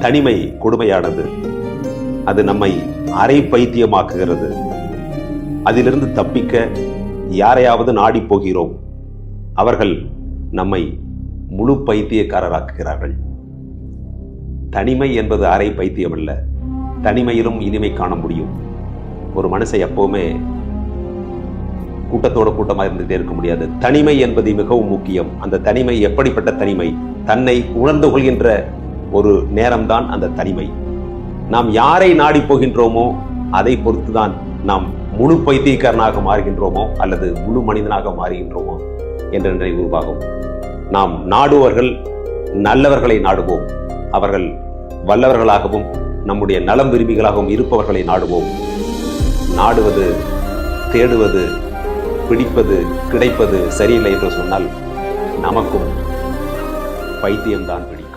தனிமை கொடுமையானது. அது நம்மை அரை பைத்தியமாக்குகிறது. அதிலிருந்து தப்பிக்க யாரையாவது நாடி போகிறோம். அவர்கள் நம்மை முழு பைத்தியக்காரராக்குகிறார்கள். தனிமை என்பது அரை பைத்தியம் அல்ல தனிமையிலும் இனிமை காண முடியும். ஒரு மனுஷன் எப்பவுமே கூட்டத்தோட கூட்டமாக இருந்துகிட்டே இருக்க முடியாது. தனிமை என்பது மிகவும் முக்கியம். அந்த தனிமை எப்படிப்பட்ட தனிமை? தன்னை உணர்ந்து கொள்கின்ற ஒரு நேரம்தான் அந்த தனிமை. நாம் யாரை நாடி போகின்றோமோ அதை பொறுத்துதான் நாம் முழு பைத்தியக்காரனாக மாறுகின்றோமோ அல்லது முழு மனிதனாக மாறுகின்றோமோ என்ற நிலை உருவாகும். நாம் நாடுவர்கள் நல்லவர்களை நாடுவோம். அவர்கள் வல்லவர்களாகவும் நம்முடைய நலம் விரும்பிகளாகவும் இருப்பவர்களை நாடுவோம். நாடுவது தேடுவது பிடிப்பது கிடைப்பது சரியில்லை என்று சொன்னால் நமக்கும் பைத்தியம்தான் பிடிக்கும்.